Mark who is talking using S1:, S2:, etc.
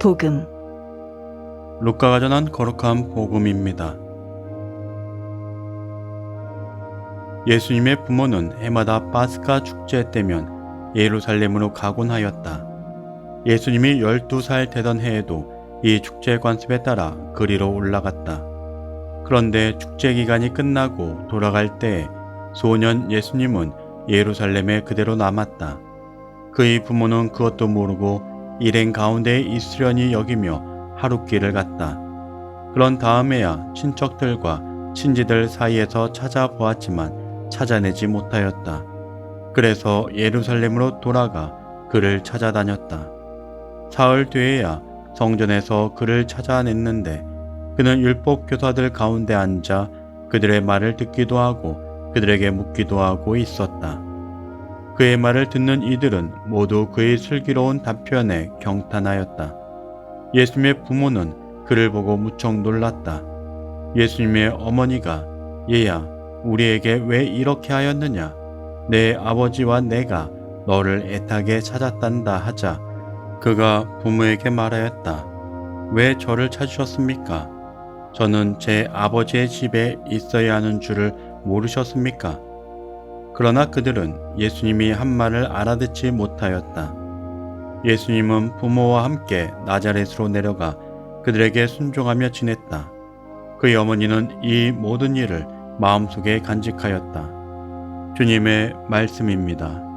S1: 복음
S2: 루카가 전한 거룩한 복음입니다. 예수님의 부모는 해마다 파스카 축제 때면 예루살렘으로 가곤 하였다. 예수님이 12살 되던 해에도 이 축제 관습에 따라 그리로 올라갔다. 그런데 축제 기간이 끝나고 돌아갈 때에 소년 예수님은 예루살렘에 그대로 남았다. 그의 부모는 그것도 모르고 일행 가운데에 있으려니 여기며 하룻길을 갔다. 그런 다음에야 친척들과 친지들 사이에서 찾아보았지만 찾아내지 못하였다. 그래서 예루살렘으로 돌아가 그를 찾아다녔다. 사흘 뒤에야 성전에서 그를 찾아냈는데 그는 율법 교사들 가운데 앉아 그들의 말을 듣기도 하고 그들에게 묻기도 하고 있었다. 그의 말을 듣는 이들은 모두 그의 슬기로운 답변에 경탄하였다. 예수님의 부모는 그를 보고 무척 놀랐다. 예수님의 어머니가 얘야 우리에게 왜 이렇게 하였느냐 내 아버지와 내가 너를 애타게 찾았단다 하자 그가 부모에게 말하였다. 왜 저를 찾으셨습니까? 저는 제 아버지의 집에 있어야 하는 줄을 모르셨습니까? 그러나 그들은 예수님이 한 말을 알아듣지 못하였다. 예수님은 부모와 함께 나자렛으로 내려가 그들에게 순종하며 지냈다. 그의 어머니는 이 모든 일을 마음속에 간직하였다. 주님의 말씀입니다.